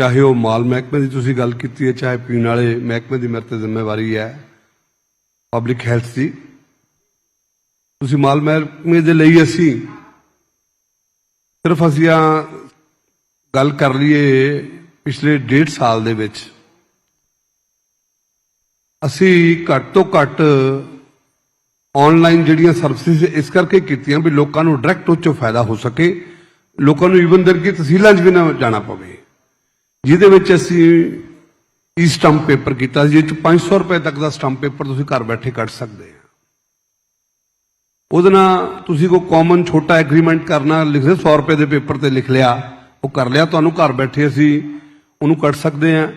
ਚਾਹੇ ਉਹ ਮਾਲ ਮਹਿਕਮੇ ਦੀ ਤੁਸੀਂ ਗੱਲ ਕੀਤੀ ਹੈ, ਚਾਹੇ ਪੀਣ ਵਾਲੇ ਮਹਿਕਮੇ ਦੀ, ਮੇਰੇ ਤੇ ਜ਼ਿੰਮੇਵਾਰੀ ਹੈ। ਪਬਲਿਕ ਹੈਲਥ ਦੀ। ਤੁਸੀਂ ਮਾਲ ਮਹਿਕਮੇ ਦੇ ਲਈ ਅਸੀਂ ਸਿਰਫ ਅਸੀਂ ਆ ਗੱਲ ਕਰ ਲਈਏ ਪਿਛਲੇ ਡੇਢ ਸਾਲ ਦੇ ਵਿੱਚ। ਅਸੀਂ ਘੱਟ ਤੋਂ ਘੱਟ ਆਨਲਾਈਨ ਜਿਹੜੀਆਂ ਸਰਵਿਸਿਜ਼ ਇਸ ਕਰਕੇ ਕੀਤੀਆਂ ਵੀ ਲੋਕਾਂ ਨੂੰ ਡਾਇਰੈਕਟ ਉਹ 'ਚੋਂ ਫਾਇਦਾ ਹੋ ਸਕੇ। ਲੋਕਾਂ ਨੂੰ ਈਵਨ ਦਰ ਕੀ ਤਹਿਸੀਲਾਂ 'ਚ ਵੀ ਨਾ ਜਾਣਾ ਪਵੇ। ਜਿਹਦੇ ਵਿੱਚ ਅਸੀਂ ਈ ਸਟੰਪ ਪੇਪਰ ਕੀਤਾ ਸੀ ਜਿਹ 'ਚ 500 ਰੁਪਏ ਤੱਕ ਦਾ ਸਟੰਪ ਪੇਪਰ ਤੁਸੀਂ ਘਰ ਬੈਠੇ ਕੱਢ ਸਕਦੇ ਆ। ਉਹਦੇ ਨਾਲ ਤੁਸੀਂ ਕੋਈ ਕਾਮਨ ਛੋਟਾ ਐਗਰੀਮੈਂਟ ਕਰਨਾ, ਲਿਖਦੇ 100 ਰੁਪਏ ਦੇ ਪੇਪਰ ਤੇ ਲਿਖ ਲਿਆ, ਉਹ ਕਰ ਲਿਆ, ਤੁਹਾਨੂੰ ਘਰ ਬੈਠੇ ਅਸੀਂ ਉਹਨੂੰ ਕੱਢ ਸਕਦੇ ਆ।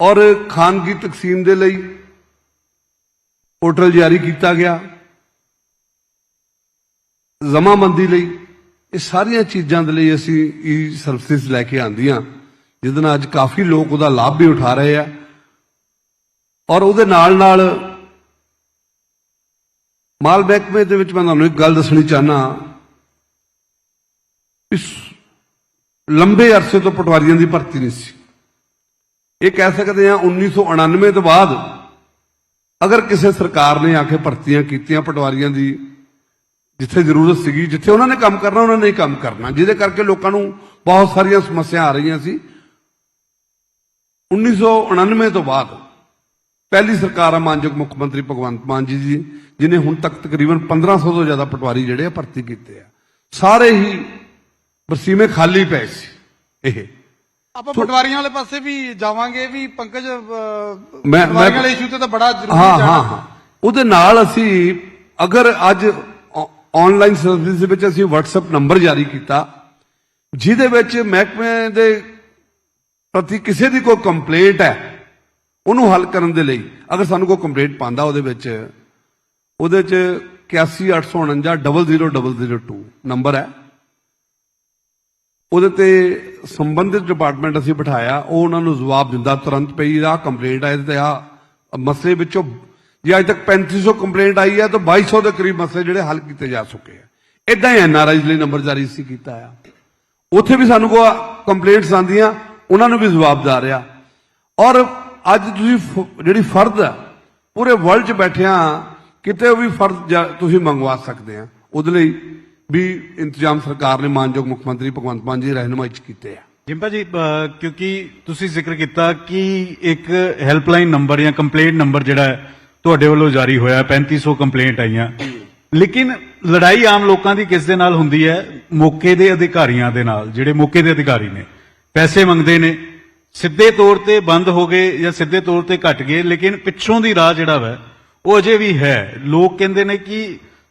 ਔਰ ਖਾਨਗੀ ਤਕਸੀਮ ਦੇ ਲਈ ਪੋਰਟਲ ਜਾਰੀ ਕੀਤਾ ਗਿਆ। ਜ਼ਮਾਬੰਦੀ ਲਈ, ਇਹ ਸਾਰੀਆਂ ਚੀਜ਼ਾਂ ਦੇ ਲਈ ਅਸੀਂ e ਈ ਸਰਵਿਸਿਜ਼ ਲੈ ਕੇ ਆਂਦੀਆਂ ਜਿਹਦੇ ਨਾਲ ਅੱਜ ਕਾਫੀ ਲੋਕ ਉਹਦਾ ਲਾਭ ਵੀ ਉਠਾ ਰਹੇ ਆ। ਔਰ ਉਹਦੇ ਨਾਲ ਨਾਲ ਮਾਲ ਮਹਿਕਮੇ ਦੇ ਵਿੱਚ ਮੈਂ ਤੁਹਾਨੂੰ ਇੱਕ ਗੱਲ ਦੱਸਣੀ ਚਾਹਨਾ ਇਸ ਲੰਬੇ ਅਰਸੇ ਤੋਂ ਪਟਵਾਰੀਆਂ ਦੀ ਭਰਤੀ ਨਹੀਂ ਸੀ। ਇਹ ਕਹਿ ਸਕਦੇ ਆ 1999 ਤੋਂ ਬਾਅਦ ਅਗਰ ਕਿਸੇ ਸਰਕਾਰ ਨੇ ਆ ਕੇ ਭਰਤੀਆਂ ਕੀਤੀਆਂ ਪਟਵਾਰੀਆਂ ਦੀ ਜਿੱਥੇ ਜ਼ਰੂਰਤ ਸੀਗੀ, ਜਿੱਥੇ ਉਹਨਾਂ ਨੇ ਕੰਮ ਕਰਨਾ, ਉਹਨਾਂ ਨੇ ਕੰਮ ਕਰਨਾ। ਜਿਹਦੇ ਕਰਕੇ ਲੋਕਾਂ ਨੂੰ ਬਹੁਤ ਸਾਰੀਆਂ ਸਮੱਸਿਆ ਆ ਰਹੀਆਂ ਸੀ। 1999 ਤੋਂ ਬਾਅਦ ਪਹਿਲੀ ਸਰਕਾਰ ਆ ਮਾਨਯੋਗ ਮੁੱਖ ਮੰਤਰੀ ਭਗਵੰਤ ਮਾਨ ਜੀ ਦੀ ਜਿਨੇ ਹੁਣ ਤੱਕ ਤਕਰੀਬਨ 1500 ਤੋਂ ਜ਼ਿਆਦਾ ਪਟਵਾਰੀ ਜਿਹੜੇ ਆ ਭਰਤੀ ਕੀਤੇ ਆ। ਸਾਰੇ ਹੀ ਵਸੀਮੇ ਖਾਲੀ ਪਏ ਸੀ ਇਹ। ਆਪਾਂ ਪਟਵਾਰੀਆਂ ਵਾਲੇ ਪਾਸੇ ਵੀ ਜਾਵਾਂਗੇ ਵੀ ਪੰਕਜ ਮੈਂ- ਪਟਵਾਰੀਆਂ ਵਾਲੇ ਇਸ਼ੂ ਤੇ ਤਾਂ ਬੜਾ ਜ਼ਰੂਰੀ। ਹਾਂ ਹਾਂ ਉਹਦੇ ਨਾਲ ਅਸੀਂ ਅਗਰ ਅੱਜ ਆਨਲਾਈਨ ਸਰਵਿਸ ਦੇ ਵਿੱਚ ਅਸੀਂ WhatsApp ਨੰਬਰ ਜਾਰੀ ਕੀਤਾ ਜਿਹਦੇ ਵਿੱਚ ਮਹਿਕਮੇ ਦੇ ਪ੍ਰਤੀ ਕਿਸੇ ਦੀ ਕੋਈ ਕੰਪਲੇਂਟ ਹੈ, ਉਹਨੂੰ ਹੱਲ ਕਰਨ ਦੇ ਲਈ, ਅਗਰ ਸਾਨੂੰ ਕੋਈ ਕੰਪਲੇਂਟ ਪਾਉਂਦਾ ਉਹਦੇ ਵਿੱਚ, ਉਹਦੇ ਚ 818449 00002 ਨੰਬਰ ਹੈ। ਉਹਦੇ ਤੇ ਸੰਬੰਧਿਤ ਡਿਪਾਰਟਮੈਂਟ ਅਸੀਂ ਬਿਠਾਇਆ, ਉਹ ਉਹਨਾਂ ਨੂੰ ਜਵਾਬ ਦਿੰਦਾ, ਤੁਰੰਤ ਪਈ ਆ ਕੰਪਲੇਂਟ ਆਏ ਤੇ ਆ, ਮਸਲੇ ਵਿੱਚੋਂ, ਜੇ ਅੱਜ ਤੱਕ 3500 ਕੰਪਲੇਂਟ ਆਈ ਹੈ, ਤਾਂ 2200 ਦੇ ਕਰੀਬ ਮਸਲੇ ਜਿਹੜੇ ਹੱਲ ਕੀਤੇ ਜਾ ਚੁੱਕੇ ਆ। ਇਦਾਂ ਹੀ ਐਨਆਰਆਈ ਲਈ ਨੰਬਰ ਜਾਰੀ ਸੀ ਕੀਤਾ ਆ। ਉੱਥੇ ਵੀ ਸਾਨੂੰ ਕੋ ਕੰਪਲੇਂਟਸ ਆਂਦੀਆਂ ਉਹਨਾਂ ਨੂੰ ਵੀ ਜਵਾਬਦਾਰ ਆ ਔਰ ਅੱਜ ਤੁਸੀਂ ਜਿਹੜੀ ਫਰਜ਼ ਆ ਪੂਰੇ ਵਰਲਡ 'ਚ ਬੈਠਿਆਂ ਕਿਤੇ ਵੀ ਫਰਜ਼ ਤੁਸੀਂ ਮੰਗਵਾ ਸਕਦੇ ਆ ਉਹਦੇ ਲਈ ਵੀ ਇੰਤਜ਼ਾਮ ਸਰਕਾਰ ਨੇ ਮਾਨਯੋਗ ਮੁੱਖ ਮੰਤਰੀ ਭਗਵੰਤ ਮਾਨ ਜੀ ਦੀ ਰਹਿਨੁਮਾਈ 'ਚ ਕੀਤੇ ਆ। ਜਿੰਪਾ ਜੀ ਕਿਉਂਕਿ ਤੁਸੀਂ ਜ਼ਿਕਰ ਕੀਤਾ ਕਿ ਇੱਕ ਹੈਲਪਲਾਈਨ ਨੰਬਰ ਜਾਂ ਕੰਪਲੇਂਟ ਨੰਬਰ ਜਿਹੜਾ ਹੈ, ਤੁਹਾਡੇ ਵੱਲੋਂ ਜਾਰੀ ਹੋਇਆ 3500 ਕੰਪਲੇਂਟ ਆਈਆਂ। ਲੇਕਿਨ ਲੜਾਈ ਆਮ ਲੋਕਾਂ ਦੀ ਕਿਸ ਦੇ ਨਾਲ ਹੁੰਦੀ ਹੈ? ਮੌਕੇ ਦੇ ਅਧਿਕਾਰੀਆਂ ਦੇ ਨਾਲ ਜਿਹੜੇ ਮੌਕੇ ਦੇ ਅਧਿਕਾਰੀ ਨੇ। ਪੈਸੇ ਮੰਗਦੇ ਨੇ। ਸਿੱਧੇ ਤੌਰ ਤੇ ਬੰਦ ਹੋ ਗਏ ਜਾਂ ਸਿੱਧੇ ਤੌਰ ਤੇ ਘਟ ਗਏ, ਲੇਕਿਨ ਪਿੱਛੋਂ ਦੀ ਰਾਹ ਜਿਹੜਾ ਵਾ, ਉਹ ਅਜੇ ਵੀ ਹੈ। ਲੋਕ ਕਹਿੰਦੇ ਨੇ ਕਿ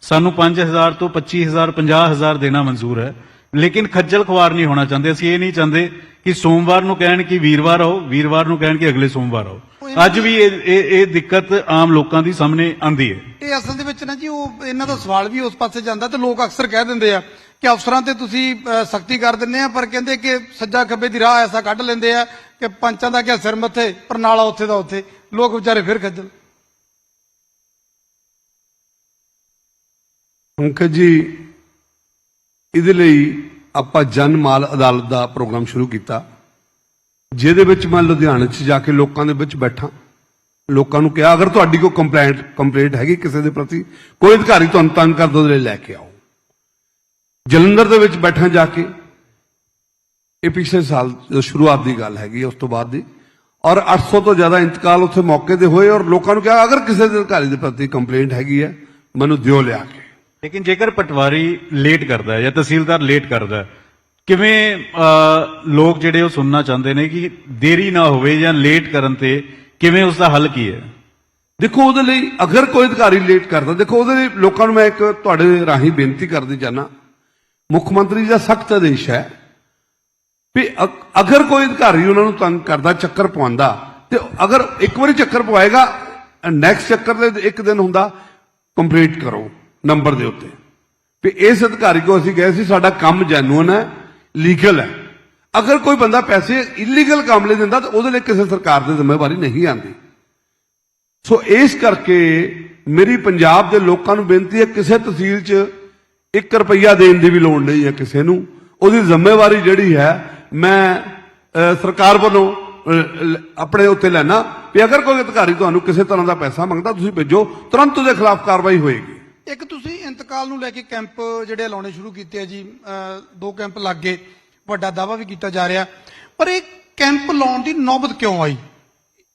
ਸਾਨੂੰ 5000 ਤੋਂ 25000 50000 ਦੇਣਾ ਮਨਜ਼ੂਰ ਹੈ। ਲੇਕਿਨ ਖੱਜਲ ਖਵਾਰ ਨਹੀਂ ਹੋਣਾ ਚਾਹੁੰਦੇ। ਅਸੀਂ ਇਹ ਨਹੀਂ ਚਾਹੁੰਦੇ ਕਿ ਸੋਮਵਾਰ ਨੂੰ ਕਹਿਣ ਕਿ ਵੀਰਵਾਰ ਆਓ, ਵੀਰਵਾਰ ਨੂੰ ਕਹਿਣ ਕਿ ਅਗਲੇ ਸੋਮਵਾਰ ਆਓ। ਅੱਜ ਵੀ ਇਹ ਇਹ ਦਿੱਕਤ ਆਮ ਲੋਕਾਂ ਦੀ ਸਾਹਮਣੇ ਆਂਦੀ ਹੈ। ਇਹ ਅਸਲ ਦੇ ਵਿੱਚ ਨਾ ਜੀ, ਉਹ ਇਹਨਾਂ ਦਾ ਸਵਾਲ ਵੀ ਉਸ ਪਾਸੇ ਜਾਂਦਾ ਤੇ ਲੋਕ ਅਕਸਰ ਕਹਿ ਦਿੰਦੇ ਆ ਕਿ ਅਫਸਰਾਂ ਤੇ ਤੁਸੀਂ ਸਖਤੀ ਕਰ ਦਿੰਦੇ ਆ, ਪਰ ਕਹਿੰਦੇ ਕਿ ਸੱਜਾ ਖੱਬੇ ਦੀ ਰਾਹ ਐਸਾ ਕੱਢ ਲੈਂਦੇ ਆ ਕਿ ਪੰਚਾਂ ਦਾ ਕਿਆ ਸਿਰ ਮੱਥੇ, ਪਰ ਉੱਥੇ ਦਾ ਉੱਥੇ। ਲੋਕ ਵਿਚਾਰੇ ਫਿਰ ਖੱਜਲ। ਅੰਕਲ ਜੀ, ਇਹਦੇ ਲਈ ਆਪਾਂ ਜਨ ਮਾਲ ਅਦਾਲਤ ਦਾ ਪ੍ਰੋਗਰਾਮ ਸ਼ੁਰੂ ਕੀਤਾ। ਜਿਹਦੇ ਵਿੱਚ ਮੈਂ ਲੁਧਿਆਣੇ 'ਚ ਜਾ ਕੇ ਲੋਕਾਂ ਦੇ ਵਿੱਚ ਬੈਠਾ। ਲੋਕਾਂ ਨੂੰ ਕਿਹਾ, ਅਗਰ ਤੁਹਾਡੀ ਕੋਈ ਕੰਪਲੇਂਟ ਕੰਪਲੇਂਟ ਹੈਗੀ ਕਿਸੇ ਦੇ ਪ੍ਰਤੀ, ਕੋਈ ਅਧਿਕਾਰੀ ਤੁਹਾਨੂੰ ਤੰਗ ਕਰਦਾ ਉਹਦੇ ਲਈ ਲੈ ਕੇ ਆਓ। ਜਲੰਧਰ ਦੇ ਵਿੱਚ ਬੈਠਾ ਜਾ ਕੇ। ਇਹ ਪਿਛਲੇ ਸਾਲ ਸ਼ੁਰੂਆਤ ਦੀ ਗੱਲ ਹੈਗੀ ਉਸ ਤੋਂ ਬਾਅਦ ਦੀ। ਔਰ 800 ਤੋਂ ਜ਼ਿਆਦਾ ਇੰਤਕਾਲ ਉੱਥੇ ਮੌਕੇ ਤੇ ਹੋਏ ਔਰ ਲੋਕਾਂ ਨੂੰ ਕਿਹਾ ਅਗਰ ਕਿਸੇ ਦੇ ਅਧਿਕਾਰੀ ਦੇ ਪ੍ਰਤੀ ਕੰਪਲੇਂਟ ਹੈਗੀ ਹੈ ਮੈਨੂੰ ਦਿਓ ਲਿਆ ਕੇ। ਲੇਕਿਨ ਜੇਕਰ ਪਟਵਾਰੀ ਲੇਟ ਕਰਦਾ ਹੈ ਜਾਂ ਤਹਿਸੀਲਦਾਰ ਲੇਟ ਕਰਦਾ ਹੈ, ਕਿਵੇਂ ਲੋਕ ਜਿਹੜੇ ਉਹ ਸੁਣਨਾ ਚਾਹੁੰਦੇ ਨੇ ਕਿ ਦੇਰੀ ਨਾ ਹੋਵੇ ਜਾਂ ਲੇਟ ਕਰਨ ਤੇ ਕਿਵੇਂ ਉਸ ਦਾ ਹੱਲ ਕੀ ਹੈ? ਦੇਖੋ ਉਹਦੇ ਲਈ ਅਗਰ ਕੋਈ ਅਧਿਕਾਰੀ ਲੇਟ ਕਰਦਾ ਦੇਖੋ ਉਹਦੇ ਲਈ ਲੋਕਾਂ ਨੂੰ ਮੈਂ ਇੱਕ ਤੁਹਾਡੇ ਰਾਹੀਂ ਬੇਨਤੀ ਕਰਦੀ ਚਾਹਨਾ ਮੁੱਖ ਮੰਤਰੀ ਦਾ ਸਖਤ ਆਦੇਸ਼ ਹੈ ਵੀ ਅਗਰ ਕੋਈ ਅਧਿਕਾਰੀ ਉਹਨਾਂ ਨੂੰ ਤੰਗ ਕਰਦਾ, ਚੱਕਰ ਪਵਾਉਂਦਾ, ਤੇ ਅਗਰ ਇੱਕ ਵਾਰੀ ਚੱਕਰ ਪਵਾਏਗਾ ਨੈਕਸਟ ਚੱਕਰ ਦੇ ਇੱਕ ਦਿਨ ਹੁੰਦਾ ਕੰਪਲੀਟ ਕਰੋ ਨੰਬਰ ਦੇ ਉੱਤੇ। ਵੀ ਇਸ ਅਧਿਕਾਰੀ ਕੋ ਅਸੀਂ ਗਏ ਸੀ, ਸਾਡਾ ਕੰਮ ਜੈਨੂਨ ਹੈ ਲੀਗਲ ਹੈ। ਅਗਰ ਕੋਈ ਬੰਦਾ ਪੈਸੇ ਇਲੀਗਲ ਕੰਮ ਲਈ ਦਿੰਦਾ, ਤਾਂ ਉਹਦੇ ਲਈ ਕਿਸੇ ਸਰਕਾਰ ਦੀ ਜ਼ਿੰਮੇਵਾਰੀ ਨਹੀਂ ਆਉਂਦੀ। ਸੋ ਇਸ ਕਰਕੇ ਮੇਰੀ ਪੰਜਾਬ ਦੇ ਲੋਕਾਂ ਨੂੰ ਬੇਨਤੀ ਹੈ, ਕਿਸੇ ਤਹਿਸੀਲ 'ਚ 1 ਰੁਪਈਆ ਦੇਣ ਦੀ ਵੀ ਲੋੜ ਨਹੀਂ ਹੈ ਕਿਸੇ ਨੂੰ। ਉਹਦੀ ਜ਼ਿੰਮੇਵਾਰੀ ਜਿਹੜੀ ਹੈ, ਮੈਂ ਸਰਕਾਰ ਵੱਲੋਂ ਆਪਣੇ ਉੱਤੇ ਲੈਣਾ ਵੀ ਅਗਰ ਕੋਈ ਅਧਿਕਾਰੀ ਤੁਹਾਨੂੰ ਕਿਸੇ ਤਰ੍ਹਾਂ ਦਾ ਪੈਸਾ ਮੰਗਦਾ, ਤੁਸੀਂ ਭੇਜੋ, ਤੁਰੰਤ ਉਹਦੇ ਖਿਲਾਫ ਕਾਰਵਾਈ ਹੋਏਗੀ। ਇੱਕ ਤੁਸੀਂ ਇੰਤਕਾਲ ਨੂੰ ਲੈ ਕੇ ਕੈਂਪ ਜਿਹੜੇ ਲਾਉਣੇ ਸ਼ੁਰੂ ਕੀਤੇ ਆ ਜੀ ਦੋ ਕੈਂਪ ਲੱਗ ਗਏ ਵੱਡਾ ਦਾਵਾ ਵੀ ਕੀਤਾ ਜਾ ਰਿਹਾ। ਪਰ ਇਹ ਕੈਂਪ ਲਾਉਣ ਦੀ ਨੌਬਤ ਕਿਉਂ ਆਈ?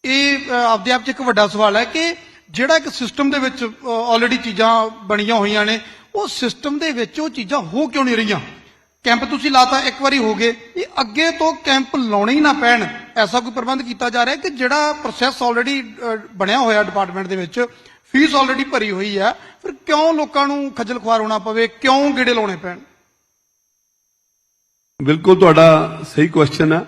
ਇਹ ਆਪਦੇ ਆਪ 'ਚ ਇੱਕ ਵੱਡਾ ਸਵਾਲ ਹੈ ਕਿ ਜਿਹੜਾ ਇੱਕ ਸਿਸਟਮ ਦੇ ਵਿੱਚ ਆਲਰੇਡੀ ਚੀਜ਼ਾਂ ਬਣੀਆਂ ਹੋਈਆਂ ਨੇ ਉਹ ਸਿਸਟਮ ਦੇ ਵਿੱਚ ਉਹ ਚੀਜ਼ਾਂ ਹੋ ਕਿਉਂ ਨਹੀਂ ਰਹੀਆਂ? ਕੈਂਪ ਤੁਸੀਂ ਲਾਤਾ, ਇੱਕ ਵਾਰੀ ਹੋ ਗਏ। ਇਹ ਅੱਗੇ ਤੋਂ ਕੈਂਪ ਲਾਉਣੇ ਹੀ ਨਾ ਪੈਣ। ਐਸਾ ਕੋਈ ਪ੍ਰਬੰਧ ਕੀਤਾ ਜਾ ਰਿਹਾ ਕਿ ਜਿਹੜਾ ਪ੍ਰੋਸੈਸ ਆਲਰੇਡੀ ਬਣਿਆ ਹੋਇਆ ਡਿਪਾਰਟਮੈਂਟ ਦੇ ਵਿੱਚ ਫੀਸ ਆਲਰੇਡੀ ਭਰੀ ਹੋਈ ਹੈ। ਫਿਰ ਕਿਉਂ ਲੋਕਾਂ ਨੂੰ ਖੱਜਲ ਖੁਆਰ ਹੋਣਾ ਪਵੇ? ਕਿਉਂ ਗੇੜੇ ਲਾਉਣੇ ਪੈਣ? ਬਿਲਕੁਲ ਤੁਹਾਡਾ ਸਹੀ ਕੁਐਸਚਨ ਹੈ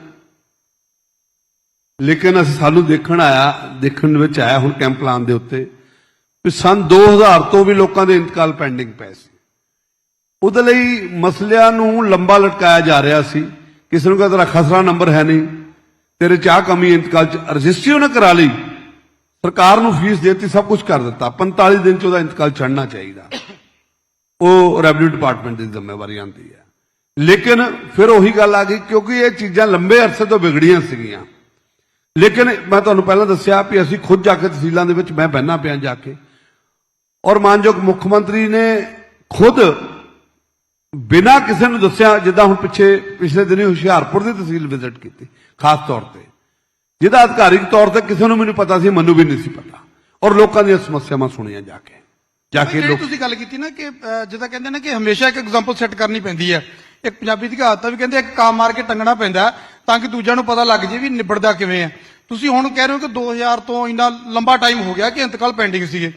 ਲੇਕਿਨ ਅਸੀਂ ਸਾਨੂੰ ਦੇਖਣ ਆਇਆ, ਦੇਖਣ ਵਿੱਚ ਆਇਆ ਹੁਣ ਕੈਂਪ ਲਾਉਣ ਦੇ ਉੱਤੇ। ਵੀ ਸਨ 2000 ਤੋਂ ਵੀ ਲੋਕਾਂ ਦੇ ਇੰਤਕਾਲ ਪੈਂਡਿੰਗ ਪਏ ਸੀ। ਉਹਦੇ ਲਈ ਮਸਲਿਆਂ ਨੂੰ ਲੰਬਾ ਲਟਕਾਇਆ ਜਾ ਰਿਹਾ ਸੀ। ਕਿਸੇ ਨੂੰ ਕਹਿੰਦਾ ਤੇਰਾ ਖਸਰਾ ਨੰਬਰ ਹੈ ਨਹੀਂ, ਤੇਰੇ ਚਾਹ ਕਮੀ ਇੰਤਕਾਲ ਚ, ਰਜਿਸਟਰੀ ਉਹਨੇ ਕਰਾ ਲਈ। ਸਰਕਾਰ ਨੂੰ ਫੀਸ ਦਿੱਤੀ, ਸਭ ਕੁਝ ਕਰ ਦਿੱਤਾ। 45 ਦਿਨ ਚ ਉਹਦਾ ਇੰਤਕਾਲ ਛੱਡਣਾ ਚਾਹੀਦਾ। ਉਹ ਰੈਵਨਿਊ ਡਿਪਾਰਟਮੈਂਟ ਦੀ ਜ਼ਿੰਮੇਵਾਰੀ ਆਉਂਦੀ ਹੈ। ਲੇਕਿਨ ਫਿਰ ਉਹੀ ਗੱਲ ਆ ਗਈ, ਕਿਉਂਕਿ ਇਹ ਚੀਜ਼ਾਂ ਲੰਬੇ ਅਰਸੇ ਤੋਂ ਵਿਗੜੀਆਂ ਸੀਗੀਆਂ। ਲੇਕਿਨ ਮੈਂ ਤੁਹਾਨੂੰ ਪਹਿਲਾਂ ਦੱਸਿਆ ਵੀ ਅਸੀਂ ਖੁਦ ਜਾ ਕੇ ਤਹਿਸੀਲਾਂ ਦੇ ਵਿੱਚ ਮੈਂ ਬਹਿਣਾ ਪਿਆ ਜਾ ਕੇ। ਔਰ ਮਾਨਯੋਗ ਮੁੱਖ ਮੰਤਰੀ ਨੇ ਖੁਦ ਬਿਨਾਂ ਕਿਸੇ ਨੂੰ ਦੱਸਿਆ ਜਿੱਦਾਂ ਹੁਣ ਪਿੱਛੇ ਪਿਛਲੇ ਦਿਨੀ ਹੁਸ਼ਿਆਰਪੁਰ ਦੀ ਤਹਿਸੀਲ ਵਿਜ਼ਿਟ ਕੀਤੀ ਖਾਸ ਤੌਰ ਤੇ। ਜਿਹਦਾ ਅਧਿਕਾਰਿਕ ਤੌਰ ਤੇ ਕਿਸੇ ਨੂੰ ਨਹੀਂ ਪਤਾ ਸੀ ਮੈਨੂੰ ਵੀ ਨਹੀਂ ਸੀ ਪਤਾ। ਔਰ ਲੋਕਾਂ ਦੀਆਂ ਸਮੱਸਿਆਵਾਂ ਸੁਣੀਆਂ ਜਾ ਕੇ। ਜਾ ਕੇ ਲੋਕ ਤੁਸੀਂ ਗੱਲ ਕੀਤੀ ਨਾ ਕਿ ਜਿੱਦਾਂ ਕਹਿੰਦੇ ਨੇ ਕਿ ਹਮੇਸ਼ਾ ਇੱਕ ਐਗਜ਼ਾਮਪਲ ਸੈੱਟ ਕਰਨੀ ਪੈਂਦੀ ਹੈ। ਇੱਕ ਪੰਜਾਬੀ ਦੀ ਕਹਾਵਤ ਵੀ ਕਹਿੰਦੇ ਇੱਕ ਕਾਂ ਮਾਰ ਕੇ ਟੰਗਣਾ ਪੈਂਦਾ ਤਾਂ ਕਿ ਦੂਜਿਆਂ ਨੂੰ ਪਤਾ ਲੱਗ ਜੇ ਵੀ ਨਿਬੜਦਾ ਕਿਵੇਂ ਹੈ। ਤੁਸੀਂ ਹੁਣ ਕਹਿ ਰਹੇ ਹੋ ਕਿ 2000 ਤੋਂ ਇੰਨਾ ਲੰਬਾ ਟਾਈਮ ਹੋ ਗਿਆ ਕਿ ਇੰਤਕਾਲ ਪੈਂਡਿੰਗ ਸੀਗੇ।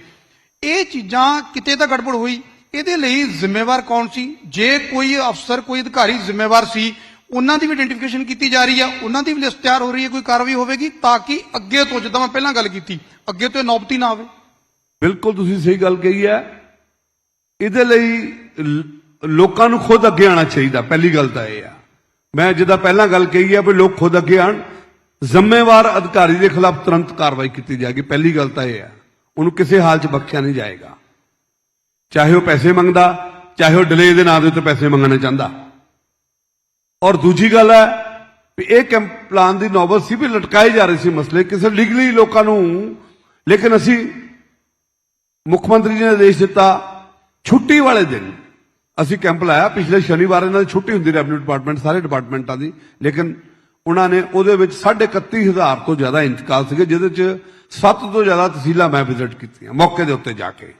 ਇਹ ਚੀਜ਼ਾਂ ਕਿਤੇ ਤਾਂ ਗੜਬੜ ਹੋਈ। ਇਹਦੇ ਲਈ ਜ਼ਿੰਮੇਵਾਰ ਕੌਣ ਸੀ? ਜੇ ਕੋਈ ਅਫਸਰ, ਕੋਈ ਅਧਿਕਾਰੀ ਜ਼ਿੰਮੇਵਾਰ ਸੀ, ਉਹਨਾਂ ਦੀ ਵੀ ਆਇਡੈਂਟੀਫਿਕੇਸ਼ਨ ਕੀਤੀ ਜਾ ਰਹੀ ਹੈ ਉਹਨਾਂ ਦੀ ਵੀ ਲਿਸਟ ਤਿਆਰ ਹੋ ਰਹੀ ਹੈ, ਕੋਈ ਕਾਰਵਾਈ ਹੋਵੇਗੀ ਤਾਂ ਕਿ ਅੱਗੇ ਤੋਂ, ਜਿੱਦਾਂ ਮੈਂ ਪਹਿਲਾਂ ਗੱਲ ਕੀਤੀ, ਅੱਗੇ ਤੋਂ ਨੌਬਤੀ ਨਾ ਆਵੇ। ਬਿਲਕੁਲ ਤੁਸੀਂ ਸਹੀ ਗੱਲ ਕਹੀ ਹੈ। ਇਹਦੇ ਲਈ ਲੋਕਾਂ ਨੂੰ ਖੁਦ ਅੱਗੇ ਆਉਣਾ ਚਾਹੀਦਾ, ਪਹਿਲੀ ਗੱਲ ਤਾਂ ਇਹ ਆ। ਮੈਂ ਜਿੱਦਾਂ ਪਹਿਲਾਂ ਗੱਲ ਕਹੀ ਹੈ ਵੀ ਲੋਕ ਖੁਦ ਅੱਗੇ ਆਣ ਜ਼ਿੰਮੇਵਾਰ ਅਧਿਕਾਰੀ ਦੇ ਖਿਲਾਫ ਤੁਰੰਤ ਕਾਰਵਾਈ ਕੀਤੀ ਜਾਏਗੀ, ਪਹਿਲੀ ਗੱਲ ਤਾਂ ਇਹ ਆ। ਉਹਨੂੰ ਕਿਸੇ ਹਾਲ 'ਚ ਬਖਸ਼ਿਆ ਨਹੀਂ ਜਾਏਗਾ। ਚਾਹੇ ਉਹ ਪੈਸੇ ਮੰਗਦਾ, ਚਾਹੇ ਉਹ ਡਿਲੇ ਦੇ ਨਾਂ ਦੇ ਉੱਤੇ ਪੈਸੇ ਮੰਗਣਾ ਚਾਹੁੰਦਾ। ਔਰ ਦੂਜੀ ਗੱਲ ਹੈ ਵੀ ਇਹ ਕੈਂਪ ਪਲਾਨ ਦੀ ਨੌਬਤ ਸੀ ਵੀ ਲਟਕਾਏ ਜਾ ਰਹੇ ਸੀ ਮਸਲੇ, ਕਿਸੇ ਲੀਗਲੀ ਲੋਕਾਂ ਨੂੰ, ਲੇਕਿਨ ਅਸੀਂ ਮੁੱਖ ਮੰਤਰੀ ਜੀ ਨੇ ਆਦੇਸ਼ ਦਿੱਤਾ, ਛੁੱਟੀ ਵਾਲੇ ਦਿਨ ਅਸੀਂ ਕੈਂਪ ਲਾਇਆ। ਪਿਛਲੇ ਸ਼ਨੀਵਾਰ ਇਹਨਾਂ ਦੀ ਛੁੱਟੀ ਹੁੰਦੀ ਰੈਵਨਿਊ ਡਿਪਾਰਟਮੈਂਟ ਸਾਰੇ ਡਿਪਾਰਟਮੈਂਟਾਂ ਦੀ। ਲੇਕਿਨ ਉਹਨਾਂ ਨੇ ਉਹਦੇ ਵਿੱਚ 31500 ਤੋਂ ਜ਼ਿਆਦਾ ਇੰਤਕਾਲ ਸੀਗੇ, ਜਿਹਦੇ ਚ ਸੱਤ ਤੋਂ ਜ਼ਿਆਦਾ ਤਹਿਸੀਲਾਂ ਮੈਂ ਵਿਜ਼ਿਟ ਕੀਤੀਆਂ ਮੌਕੇ ਦੇ ਉੱਤੇ ਜਾ ਕੇ।